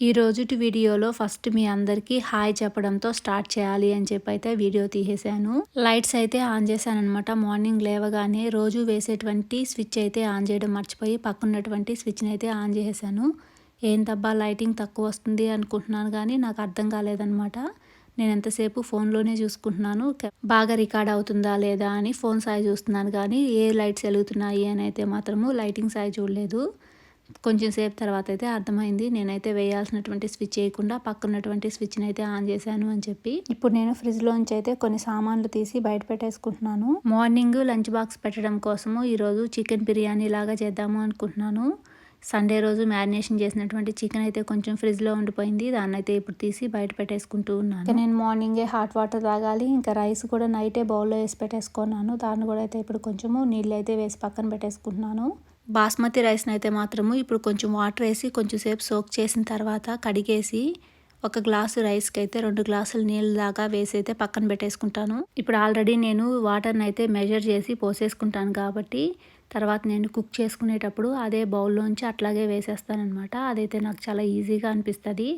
ఈ రోజుటి వీడియోలో ఫస్ట్ మీ అందరికీ హాయ్ చెప్పడంతో స్టార్ట్ చేయాలి అని చెప్పి అయితే వీడియో తీసేశాను. లైట్స్ అయితే ఆన్ చేశాను అనమాట మార్నింగ్ లేవగానే రోజు వేసేటువంటి స్విచ్ అయితే ఆన్ చేయడం మర్చిపోయి పక్కన్నటువంటి స్విచ్ని అయితే ఆన్ చేసేసాను ఏంటబ్బా లైటింగ్ తక్కువ వస్తుంది అనుకుంటున్నాను కానీ నాకు అర్థం కాలేదనమాట నేను ఎంతసేపు ఫోన్లోనే చూసుకుంటున్నాను. బాగా రికార్డ్ అవుతుందా లేదా అని ఫోన్ సాయి చూస్తున్నాను కానీ ఏ లైట్స్ వెలుగుతున్నాయి అని అయితే మాత్రము లైటింగ్ సాయి చూడలేదు. కొంచెం సేపు తర్వాత అయితే అర్థమైంది. నేనైతే వేయాల్సినటువంటి స్విచ్ చేయకుండా పక్కనటువంటి స్విచ్ని అయితే ఆన్ చేశాను అని చెప్పి. ఇప్పుడు నేను ఫ్రిడ్జ్లోంచి అయితే కొన్ని సామాన్లు తీసి బయట పెట్టేసుకుంటున్నాను. మార్నింగ్ లంచ్ బాక్స్ పెట్టడం కోసము ఈరోజు చికెన్ బిర్యానీ లాగా చేద్దాము అనుకుంటున్నాను. సండే రోజు మ్యారినేషన్ చేసినటువంటి చికెన్ అయితే కొంచెం ఫ్రిడ్జ్లో ఉండిపోయింది. దాన్ని అయితే ఇప్పుడు తీసి బయట పెట్టేసుకుంటూ ఉన్నాను. నేను మార్నింగే హాట్ వాటర్ తాగాలి. ఇంకా రైస్ కూడా నైటే బౌల్లో వేసి పెట్టేసుకున్నాను. దాన్ని కూడా అయితే ఇప్పుడు కొంచెము నీళ్ళు అయితే వేసి పక్కన పెట్టేసుకుంటున్నాను. బాస్మతి రైస్ని అయితే మాత్రము ఇప్పుడు కొంచెం వాటర్ వేసి కొంచెం సేపు సోక్ చేసిన తర్వాత కడిగేసి ఒక గ్లాసు రైస్కి అయితే రెండు గ్లాసులు నీళ్ళు దాకా వేసి అయితే పక్కన పెట్టేసుకుంటాను. ఇప్పుడు ఆల్రెడీ నేను వాటర్ని అయితే మెజర్ చేసి పోసేసుకుంటాను కాబట్టి తర్వాత నేను కుక్ చేసుకునేటప్పుడు అదే బౌల్లోంచి అట్లాగే వేసేస్తానమాట అదైతే నాకు చాలా ఈజీగా అనిపిస్తుంది.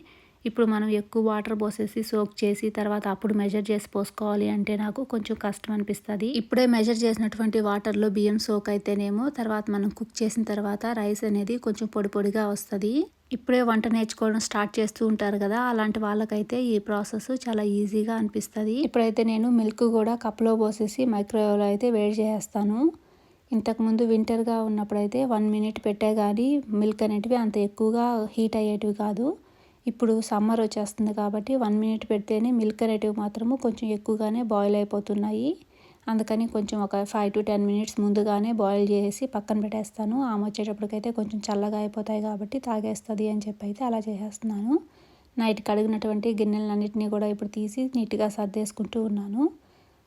ఇప్పుడు మనం ఎక్కువ వాటర్ పోసేసి సోక్ చేసి తర్వాత అప్పుడు మెజర్ చేసి పోసుకోవాలి అంటే నాకు కొంచెం కష్టం అనిపిస్తుంది. ఇప్పుడే మెజర్ చేసినటువంటి వాటర్లో బియ్యం సోక్ అయితేనేమో తర్వాత మనం కుక్ చేసిన తర్వాత రైస్ అనేది కొంచెం పొడి పొడిగా వస్తుంది. ఇప్పుడే వంట నేర్చుకోవడం స్టార్ట్ చేస్తూ ఉంటారు కదా అలాంటి వాళ్ళకైతే ఈ ప్రాసెస్ చాలా ఈజీగా అనిపిస్తుంది. ఇప్పుడైతే నేను మిల్క్ కూడా కప్లో పోసేసి మైక్రోవేవ్లో అయితే వేడి చేస్తాను. ఇంతకుముందు వింటర్గా ఉన్నప్పుడైతే వన్ మినిట్ పెట్టే కానీ మిల్క్ అనేటివి అంత ఎక్కువగా హీట్ అయ్యేటివి కాదు. ఇప్పుడు సమ్మర్ వచ్చేస్తుంది కాబట్టి వన్ మినిట్ పెడితేనే మిల్క్ అనేటివి మాత్రము కొంచెం ఎక్కువగానే బాయిల్ అయిపోతున్నాయి. అందుకని కొంచెం ఒక ఫైవ్ టు టెన్ మినిట్స్ ముందుగానే బాయిల్ చేసి పక్కన పెట్టేస్తాను. ఆమె వచ్చేటప్పటికైతే కొంచెం చల్లగా అయిపోతాయి కాబట్టి తాగేస్తుంది అని చెప్పి అయితే అలా చేసేస్తున్నాను. నైట్ కడిగినటువంటి గిన్నెలన్నింటినీ కూడా ఇప్పుడు తీసి నీట్గా సర్దేసుకుంటూ ఉన్నాను.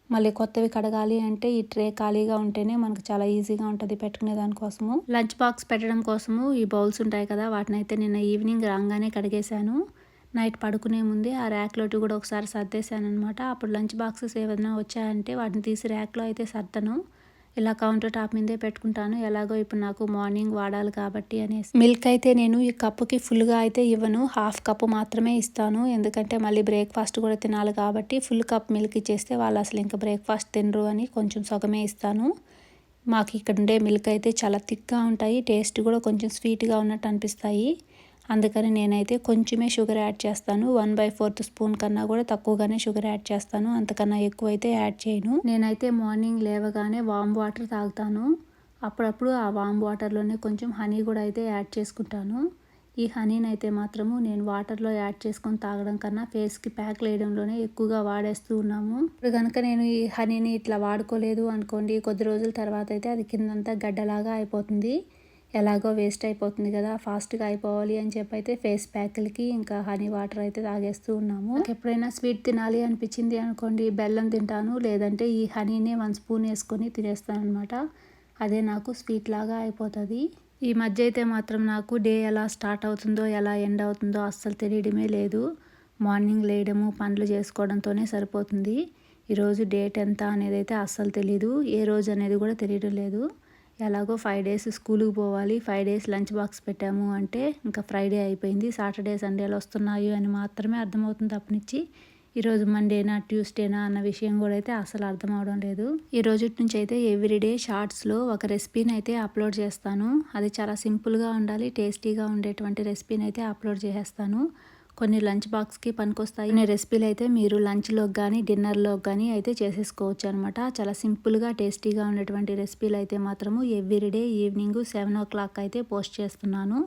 మళ్ళీ కొత్తవి కడగాలి అంటే ఈ ట్రే ఖాళీగా ఉంటేనే మనకు చాలా ఈజీగా ఉంటుంది పెట్టుకునే దానికోసము లంచ్ బాక్స్ పెట్టడం కోసము ఈ బౌల్స్ ఉంటాయి కదా వాటిని అయితే నిన్న ఈవినింగ్ రాగానే కడిగేశాను. నైట్ పడుకునే ముందే ఆ ర్యాక్లోటి కూడా ఒకసారి సర్దేశాను అనమాట అప్పుడు లంచ్ బాక్సెస్ ఏమైనా వచ్చాయంటే వాటిని తీసి ర్యాక్లో అయితే సర్దను. ఇలా కౌంటర్ టాప్ మీదే పెట్టుకుంటాను. ఎలాగో ఇప్పుడు నాకు మార్నింగ్ వాడాలి కాబట్టి అనేసి. మిల్క్ అయితే నేను ఈ కప్పుకి ఫుల్గా అయితే ఇవ్వను. హాఫ్ కప్ మాత్రమే ఇస్తాను. ఎందుకంటే మళ్ళీ బ్రేక్ఫాస్ట్ కూడా తినాలి కాబట్టి ఫుల్ కప్ మిల్క్ ఇచ్చేస్తే వాళ్ళు అసలు ఇంకా బ్రేక్ఫాస్ట్ తినరు అని కొంచెం సగమే ఇస్తాను. మాకు ఇక్కడ ఉండే మిల్క్ అయితే చాలా థిక్గా ఉంటాయి. టేస్ట్ కూడా కొంచెం స్వీట్గా ఉన్నట్టు అనిపిస్తాయి. అందుకని నేనైతే కొంచెమే షుగర్ యాడ్ చేస్తాను. వన్ బై ఫోర్త్ స్పూన్ కన్నా కూడా తక్కువగానే షుగర్ యాడ్ చేస్తాను. అంతకన్నా ఎక్కువ అయితే యాడ్ చేయను. నేనైతే మార్నింగ్ లేవగానే వామ్ వాటర్ తాగుతాను. అప్పుడప్పుడు ఆ వామ్ వాటర్లోనే కొంచెం హనీ కూడా అయితే యాడ్ చేసుకుంటాను. ఈ హనీని అయితే మాత్రము నేను వాటర్లో యాడ్ చేసుకొని తాగడం కన్నా ఫేస్కి ప్యాక్ వేయడంలోనే ఎక్కువగా వాడేస్తూ ఉన్నాము. ఇప్పుడు కనుక నేను ఈ హనీని ఇట్లా వాడుకోలేదు అనుకోండి కొద్ది రోజుల తర్వాత అయితే అది కిందంతా గడ్డలాగా అయిపోతుంది. ఎలాగో వేస్ట్ అయిపోతుంది కదా ఫాస్ట్గా అయిపోవాలి అని చెప్పి అయితే ఫేస్ ప్యాక్లకి ఇంకా హనీ వాటర్ అయితే తాగేస్తూ ఉన్నాము. ఎప్పుడైనా స్వీట్ తినాలి అనిపించింది అనుకోండి బెల్లం తింటాను లేదంటే ఈ హనీనే వన్ స్పూన్ వేసుకొని తినేస్తాను అనమాట అదే నాకు స్వీట్ లాగా అయిపోతుంది. ఈ మధ్య అయితే మాత్రం నాకు డే ఎలా స్టార్ట్ అవుతుందో ఎలా ఎండ్ అవుతుందో అస్సలు తెలియడమే లేదు. మార్నింగ్ లేయడము పనులు చేసుకోవడంతోనే సరిపోతుంది. ఈరోజు డేట్ ఎంత అనేది అయితే అస్సలు తెలీదు. ఏ రోజు అనేది కూడా తెలియడం లేదు. ఎలాగో ఫైవ్ డేస్ స్కూల్కి పోవాలి. ఫైవ్ డేస్ లంచ్ బాక్స్ పెట్టాము అంటే ఇంకా ఫ్రైడే అయిపోయింది. సాటర్డే సండేలు వస్తున్నాయి అని మాత్రమే అర్థమవుతుంది తప్పనిచ్చి. ఈరోజు మండేనా ట్యూస్డేనా అన్న విషయం కూడా అయితే అసలు అర్థం అవడం లేదు. ఈ రోజు నుంచి అయితే ఎవ్రీడే షార్ట్స్లో ఒక రెసిపీని అయితే అప్లోడ్ చేస్తాను. అది చాలా సింపుల్గా ఉండాలి టేస్టీగా ఉండేటువంటి రెసిపీని అయితే అప్లోడ్ చేసేస్తాను. కొన్ని లంచ్ బాక్స్కి పనికొస్తాయి. కొన్ని రెసిపీలు అయితే మీరు లంచ్లోకి కానీ డిన్నర్లో కానీ అయితే చేసేసుకోవచ్చు అనమాట చాలా సింపుల్గా టేస్టీగా ఉన్నటువంటి రెసిపీలు అయితే మాత్రము everyday evening seven o'clock అయితే పోస్ట్ చేస్తున్నాను.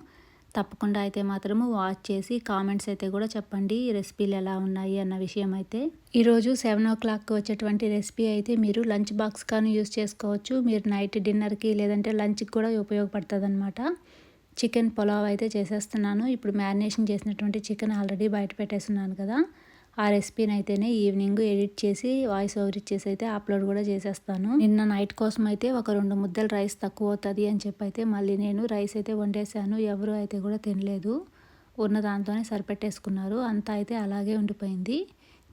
తప్పకుండా అయితే మాత్రము వాచ్ చేసి కామెంట్స్ అయితే కూడా చెప్పండి ఈ రెసిపీలు ఎలా ఉన్నాయి అన్న విషయం అయితే. ఈరోజు సెవెన్ ఓ క్లాక్కి వచ్చేటువంటి రెసిపీ అయితే మీరు లంచ్ బాక్స్ కానీ యూస్ చేసుకోవచ్చు. మీరు నైట్ డిన్నర్కి లేదంటే లంచ్కి కూడా ఉపయోగపడుతుంది అనమాట చికెన్ పులావ్ అయితే చేసేస్తున్నాను. ఇప్పుడు మ్యారినేషన్ చేసినటువంటి చికెన్ ఆల్రెడీ బయట పెట్టేస్తున్నాను కదా. ఆ రెసిపీని అయితేనే ఈవినింగ్ ఎడిట్ చేసి వాయిస్ ఓవర్ ఇచ్చేసి అయితే అప్లోడ్ కూడా చేసేస్తాను. నిన్న నైట్ కోసం అయితే ఒక రెండు ముద్దలు రైస్ తక్కువ అవుతుంది అని చెప్పి అయితే మళ్ళీ నేను రైస్ అయితే వండేసాను. ఎవరు అయితే కూడా తినలేదు. ఉన్న దాంతోనే సరిపెట్టేసుకున్నారు. అంతా అయితే అలాగే ఉండిపోయింది.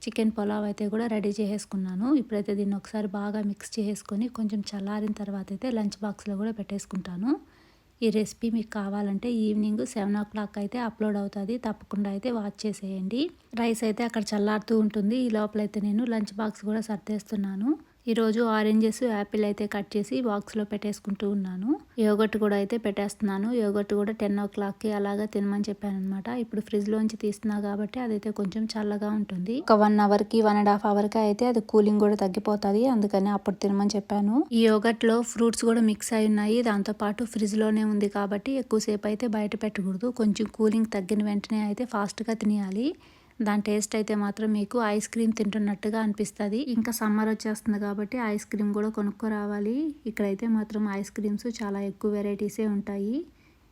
చికెన్ పులావ్ అయితే కూడా రెడీ చేసేసుకున్నాను. ఇప్పుడైతే దీన్ని ఒకసారి బాగా మిక్స్ చేసుకొని కొంచెం చల్లారిన తర్వాత అయితే లంచ్ బాక్స్లో కూడా పెట్టేసుకుంటాను. ఈ రెసిపీ మీకు కావాలంటే ఈవినింగ్ సెవెన్ ఓ క్లాక్ అయితే అప్లోడ్ అవుతుంది. తప్పకుండా అయితే వాచ్ చేసేయండి. రైస్ అయితే అక్కడ చల్లారుతూ ఉంటుంది. ఈ లోపలైతే నేను లంచ్ బాక్స్ కూడా సర్దేస్తున్నాను. ఈరోజు ఆరెంజెస్ యాపిల్ అయితే కట్ చేసి బాక్స్లో పెట్టేసుకుంటూ ఉన్నాను. యోగట్ కూడా అయితే పెట్టేస్తున్నాను. యోగట్ కూడా టెన్ ఓ క్లాక్కి అలాగా తినమని చెప్పాను అనమాట ఇప్పుడు ఫ్రిడ్జ్లోంచి తీస్తున్నా కాబట్టి అదైతే కొంచెం చల్లగా ఉంటుంది. ఒక వన్ అవర్కి వన్ అండ్ హాఫ్ అవర్కి అయితే అది కూలింగ్ కూడా తగ్గిపోతుంది. అందుకని అప్పుడు తినమని చెప్పాను. ఈ యోగట్లో ఫ్రూట్స్ కూడా మిక్స్ అయి ఉన్నాయి. దాంతోపాటు ఫ్రిడ్జ్లోనే ఉంది కాబట్టి ఎక్కువసేపు అయితే బయట పెట్టకూడదు. కొంచెం కూలింగ్ తగ్గిన వెంటనే అయితే ఫాస్ట్గా తినేయాలి. దాని టేస్ట్ అయితే మాత్రం మీకు ఐస్ క్రీమ్ తింటున్నట్టుగా అనిపిస్తుంది. ఇంకా సమ్మర్ వచ్చేస్తుంది కాబట్టి ఐస్ క్రీమ్ కూడా కొనుక్కో రావాలి ఇక్కడైతే మాత్రం ఐస్ క్రీమ్స్ చాలా ఎక్కువ వెరైటీసే ఉంటాయి.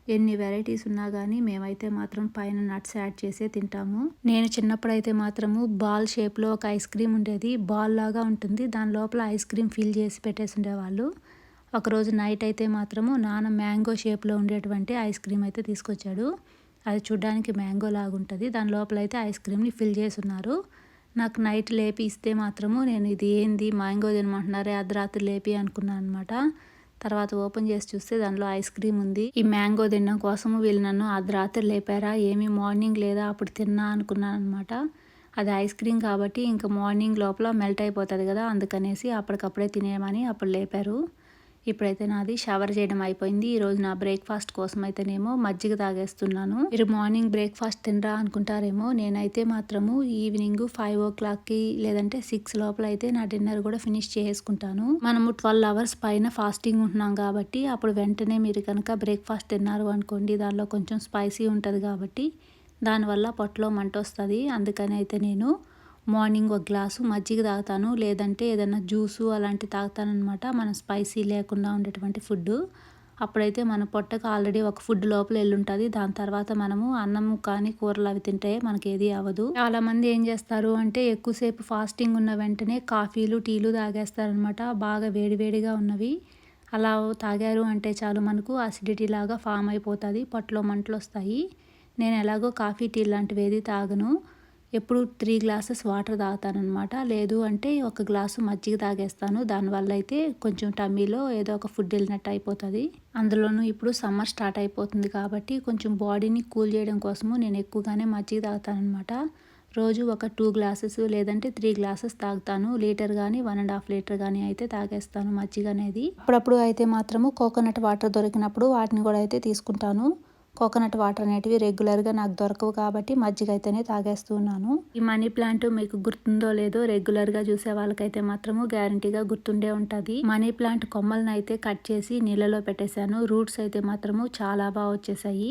ఎన్ని వెరైటీస్ ఉన్నా కానీ మేమైతే మాత్రం పైన నట్స్ యాడ్ చేసే తింటాము. నేను చిన్నప్పుడు అయితే మాత్రము బాల్ షేప్లో ఒక ఐస్ క్రీమ్ ఉండేది. బాల్ లాగా ఉంటుంది. దాని లోపల ఐస్ క్రీమ్ ఫిల్ చేసి పెట్టేసి ఉండేవాళ్ళు. ఒకరోజు నైట్ అయితే మాత్రము నాన్న మ్యాంగో షేప్లో ఉండేటువంటి ఐస్ క్రీమ్ అయితే తీసుకొచ్చాడు. అది చూడ్డానికి మ్యాంగో లాగుంటుంది. దాని లోపల అయితే ఐస్ క్రీమ్ని ఫిల్ చేసి ఉన్నారు నాకు నైట్ లేపి ఇస్తే మాత్రము నేను ఇది ఏంది మ్యాంగో తినమంటున్నారే అర్ధరాత్రి లేపి అనుకున్నాను అనమాట తర్వాత ఓపెన్ చేసి చూస్తే దానిలో ఐస్ క్రీమ్ ఉంది. ఈ మ్యాంగో తినడం కోసము వీళ్ళు నన్ను అర్ధరాత్రి లేపారా ఏమి మార్నింగ్ లేదా అప్పుడు తిన్నా అనుకున్నాను అనమాట అది ఐస్ క్రీమ్ కాబట్టి ఇంకా మార్నింగ్ లోపల మెల్ట్ అయిపోతుంది కదా అందుకనేసి అప్పటికప్పుడే తినేయమని అప్పుడు లేపారు. ఇప్పుడైతే నాది షవర్ చేయడం అయిపోయింది. ఈరోజు నా బ్రేక్ఫాస్ట్ కోసం అయితేనేమో మజ్జిగ తాగేస్తున్నాను. మీరు మార్నింగ్ బ్రేక్ఫాస్ట్ తినరా అనుకుంటారేమో నేనైతే మాత్రము ఈవినింగ్ ఫైవ్ ఓ క్లాక్కి లేదంటే సిక్స్ లోపల అయితే నా డిన్నర్ కూడా ఫినిష్ చేసుకుంటాను మనము ట్వెల్వ్ అవర్స్ పైన ఫాస్టింగ్ ఉంటున్నాం కాబట్టి అప్పుడు వెంటనే మీరు కనుక బ్రేక్ఫాస్ట్ తిన్నారు అనుకోండి దానిలో కొంచెం స్పైసీ ఉంటుంది కాబట్టి దానివల్ల పొట్టలో మంట వస్తుంది. అందుకని అయితే నేను మార్నింగ్ ఒక గ్లాసు మజ్జిగ తాగుతాను లేదంటే ఏదైనా జ్యూసు అలాంటి తాగుతానమాట మనం స్పైసీ లేకుండా ఉండేటువంటి ఫుడ్ అప్పుడైతే మన పొట్టకు ఆల్రెడీ ఒక ఫుడ్ లోపల వెళ్ళుంటుంది దాని తర్వాత మనము అన్నం కానీ కూరలు అవి తింటే మనకి ఏది అవ్వదు. చాలా మంది ఏం చేస్తారు అంటే ఎక్కువసేపు ఫాస్టింగ్ ఉన్న వెంటనే కాఫీలు టీలు తాగేస్తారనమాట బాగా వేడివేడిగా ఉన్నవి. అలా తాగారు అంటే చాలు మనకు అసిడిటీ లాగా ఫామ్ అయిపోతుంది. పొట్టలో మంటలు వస్తాయి నేను ఎలాగో కాఫీ టీ లాంటివి ఏది తాగను. ఎప్పుడు త్రీ గ్లాసెస్ వాటర్ తాగుతానమాట లేదు అంటే ఒక గ్లాసు మజ్జిగ తాగేస్తాను. దానివల్ల అయితే కొంచెం టమ్మీలో ఏదో ఒక ఫుడ్ వెళ్ళినట్టు అయిపోతుంది. అందులోనూ ఇప్పుడు సమ్మర్ స్టార్ట్ అయిపోతుంది కాబట్టి కొంచెం బాడీని కూల్ చేయడం కోసము నేను ఎక్కువగానే మజ్జిగ తాగుతానమాట రోజు ఒక టూ గ్లాసెస్ లేదంటే త్రీ గ్లాసెస్ తాగుతాను. లీటర్ కానీ వన్ అండ్ హాఫ్ లీటర్ కానీ అయితే తాగేస్తాను మజ్జిగ అనేది. అప్పుడప్పుడు అయితే మాత్రము కోకోనట్ వాటర్ దొరికినప్పుడు వాటిని కూడా అయితే తీసుకుంటాను. కోకోనట్ వాటర్ అనేటివి రెగ్యులర్గా నాకు దొరకవు కాబట్టి మజ్జిగ అయితేనే తాగేస్తూ ఉన్నాను ఈ మనీ ప్లాంట్ మీకు గుర్తుందో లేదో రెగ్యులర్గా చూసే వాళ్ళకైతే మాత్రము గ్యారంటీగా గుర్తుండే ఉంటుంది. మనీ ప్లాంట్ కొమ్మలను అయితే కట్ చేసి నీళ్ళలో పెట్టేశాను. రూట్స్ అయితే మాత్రము చాలా బాగా వచ్చేసాయి.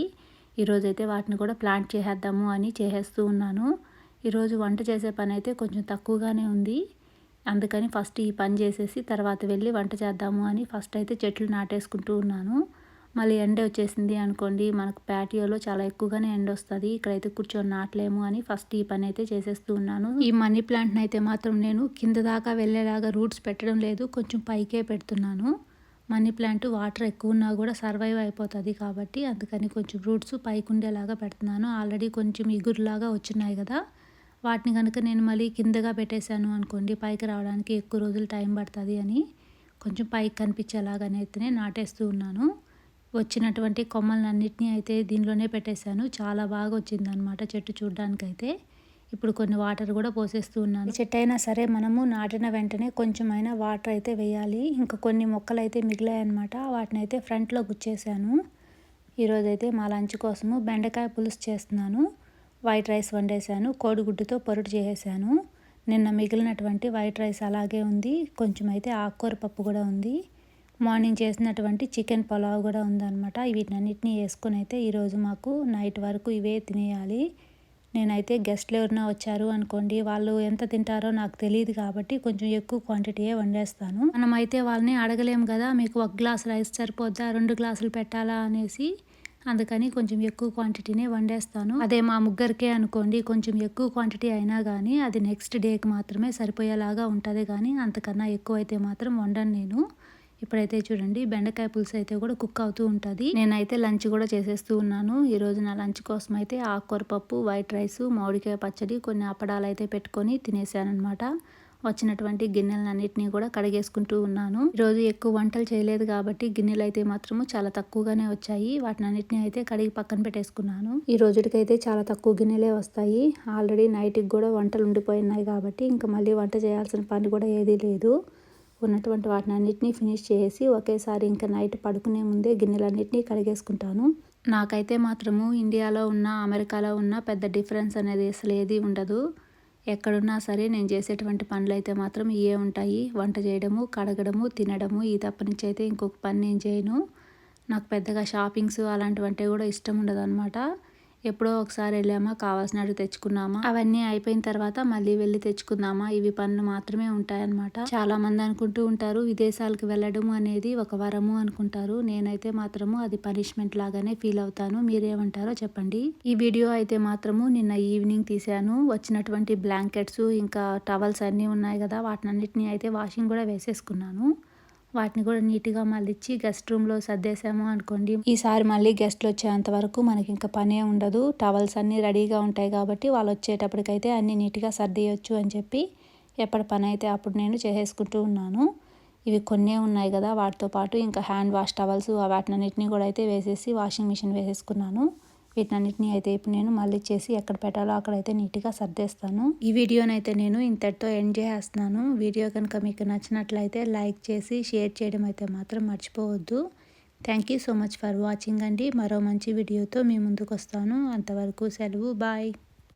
ఈరోజు అయితే వాటిని కూడా ప్లాంట్ చేసేద్దాము అని చేసేస్తూ ఉన్నాను. ఈరోజు వంట చేసే పని అయితే కొంచెం తక్కువగానే ఉంది. అందుకని ఫస్ట్ ఈ పని చేసేసి తర్వాత వెళ్ళి వంట చేద్దాము అని ఫస్ట్ అయితే చెట్లు నాటేసుకుంటూ ఉన్నాను. మళ్ళీ ఎండ వచ్చేసింది అనుకోండి మనకు ప్యాటియోలో చాలా ఎక్కువగానే ఎండ వస్తుంది. ఇక్కడైతే కూర్చొని నాటలేము అని ఫస్ట్ ఈ పని అయితే చేసేస్తూ ఉన్నాను. ఈ మనీ ప్లాంట్ని అయితే మాత్రం నేను కింద దాకా వెళ్ళేలాగా రూట్స్ పెట్టడం లేదు కొంచెం పైకే పెడుతున్నాను. మనీ ప్లాంట్ వాటర్ ఎక్కువ ఉన్నా కూడా సర్వైవ్ అయిపోతుంది కాబట్టి అందుకని కొంచెం రూట్స్ పైకి ఉండేలాగా పెడుతున్నాను. ఆల్రెడీ కొంచెం ఇగురులాగా వచ్చినాయి కదా వాటిని కనుక నేను మళ్ళీ కిందగా పెట్టేశాను అనుకోండి పైకి రావడానికి ఎక్కువ రోజులు టైం పడుతుంది అని కొంచెం పైకి కనిపించేలాగానైతేనే నాటేస్తూ ఉన్నాను. వచ్చినటువంటి కొమ్మలన్నింటినీ అయితే దీనిలోనే పెట్టేశాను. చాలా బాగా వచ్చిందనమాట చెట్టు చూడడానికైతే. ఇప్పుడు కొన్ని వాటర్ కూడా పోసేస్తూ ఉన్నాను. చెట్టు అయినా సరే మనము నాటిన వెంటనే కొంచెమైనా వాటర్ అయితే వేయాలి. ఇంకా కొన్ని మొక్కలు అయితే మిగిలాయన్నమాట. వాటిని అయితే ఫ్రంట్లో గుచ్చేసాను. ఈరోజైతే మా లంచ్ కోసము బెండకాయ పులుసు చేస్తున్నాను. White rice వండేశాను. కోడిగుడ్డుతో పొరుటు చేసేసాను నిన్న మిగిలినటువంటి వైట్ రైస్ అలాగే ఉంది. కొంచెం అయితే ఆకుకూర పప్పు కూడా ఉంది. మార్నింగ్ చేసినటువంటి చికెన్ పలావ్ కూడా ఉందన్నమాట. వీటన్నిటిని వేసుకొని అయితే ఈరోజు మాకు నైట్ వరకు ఇవే తినేయాలి. నేనైతే గెస్ట్లు ఎవరైనా వచ్చారు అనుకోండి వాళ్ళు ఎంత తింటారో నాకు తెలియదు కాబట్టి కొంచెం ఎక్కువ క్వాంటిటీయే వండేస్తాను. మనం అయితే వాళ్ళని అడగలేము కదా మీకు ఒక గ్లాస్ రైస్ సరిపోద్దా రెండు గ్లాసులు పెట్టాలా అనేసి అందుకని కొంచెం ఎక్కువ క్వాంటిటీనే వండేస్తాను. అదే మా ముగ్గురికే అనుకోండి కొంచెం ఎక్కువ క్వాంటిటీ అయినా కానీ అది నెక్స్ట్ డేకి మాత్రమే సరిపోయేలాగా ఉంటుంది కానీ అంతకన్నా ఎక్కువ అయితే మాత్రం వండను నేను. ఇప్పుడైతే చూడండి బెండకాయ పులుసు అయితే కూడా కుక్ అవుతూ ఉంటుంది. నేనైతే లంచ్ కూడా చేసేస్తూ ఉన్నాను. ఈరోజు నా లంచ్ కోసం అయితే ఆకుకూర పప్పు వైట్ రైస్ మామిడికాయ పచ్చడి కొన్ని అప్పడాలు అయితే పెట్టుకొని తినేసాను అనమాట వచ్చినటువంటి గిన్నెలన్నింటినీ కూడా కడిగేసుకుంటూ ఉన్నాను. ఈరోజు ఎక్కువ వంటలు చేయలేదు కాబట్టి గిన్నెలు అయితే మాత్రము చాలా తక్కువగానే వచ్చాయి. వాటిని అన్నిటిని అయితే కడిగి పక్కన పెట్టేసుకున్నాను. ఈ రోజుకైతే చాలా తక్కువ గిన్నెలే వస్తాయి. ఆల్రెడీ నైట్కి కూడా వంటలు ఉండిపోయినాయి కాబట్టి ఇంకా మళ్ళీ వంట చేయాల్సిన పని కూడా ఏదీ లేదు. ఉన్నటువంటి వాటిని అన్నిటినీ ఫినిష్ చేసి ఒకేసారి ఇంకా నైట్ పడుకునే ముందే గిన్నెలన్నిటినీ కడిగేసుకుంటాను. నాకైతే మాత్రము ఇండియాలో ఉన్న అమెరికాలో ఉన్న పెద్ద డిఫరెన్స్ అనేది అసలు ఏది ఉండదు. ఎక్కడున్నా సరే నేను చేసేటువంటి పనులు అయితే మాత్రం ఇవే ఉంటాయి. వంట చేయడము కడగడము తినడము ఈ తప్ప నుంచి అయితే ఇంకొక పని నేను చేయను. నాకు పెద్దగా షాపింగ్స్ అలాంటివంటే కూడా ఇష్టం ఉండదు అనమాట ఎప్పుడో ఒకసారి వెళ్ళామా కావాల్సినట్టు తెచ్చుకున్నామా? అవన్నీ అయిపోయిన తర్వాత మళ్ళీ వెళ్ళి తెచ్చుకుందామా? ఇవి పనులు మాత్రమే ఉంటాయన్నమాట. చాలా మంది అనుకుంటూ ఉంటారు విదేశాలకు వెళ్ళడం అనేది ఒక వరము అనుకుంటారు. నేనైతే మాత్రము అది పనిష్మెంట్ లాగానే ఫీల్ అవుతాను. మీరేమంటారో చెప్పండి. ఈ వీడియో అయితే మాత్రము నిన్న ఈవినింగ్ తీశాను. వచ్చినటువంటి బ్లాంకెట్స్ ఇంకా టవల్స్ అన్నీ ఉన్నాయి కదా వాటినన్నిటిని అయితే వాషింగ్ కూడా వేసేసుకున్నాను. వాటిని కూడా నీట్గా మళ్ళీ ఇచ్చి గెస్ట్ రూమ్లో సర్దేశాము అనుకోండి. ఈసారి మళ్ళీ గెస్ట్లు వచ్చేంత వరకు మనకి ఇంకా పనే ఉండదు. టవల్స్ అన్నీ రెడీగా ఉంటాయి కాబట్టి వాళ్ళు వచ్చేటప్పటికైతే అన్నీ నీట్గా సర్దేయచ్చు అని చెప్పి ఎప్పటి పని అయితే అప్పుడు నేను చేసేసుకుంటూ ఉన్నాను. ఇవి కొన్నే ఉన్నాయి కదా వాటితో పాటు ఇంకా హ్యాండ్ వాష్ టవల్స్ వాటినన్నిటిని కూడా అయితే వేసేసి వాషింగ్ మిషన్ వేసేసుకున్నాను. వీటన్నిటిని అయితే ఇప్పుడు నేను మళ్ళీ చేసి ఎక్కడ పెట్టాలో అక్కడైతే నీట్గా సర్దేస్తాను. ఈ వీడియోనైతే నేను ఇంతటితో ఎండ్ చేస్తున్నాను. వీడియో కనుక మీకు నచ్చినట్లయితే లైక్ చేసి షేర్ చేయడం అయితే మాత్రం మర్చిపోవద్దు. Thank you so much for watching అండి. మరో మంచి వీడియోతో మీ ముందుకు వస్తాను అంతవరకు సెలవు. బాయ్.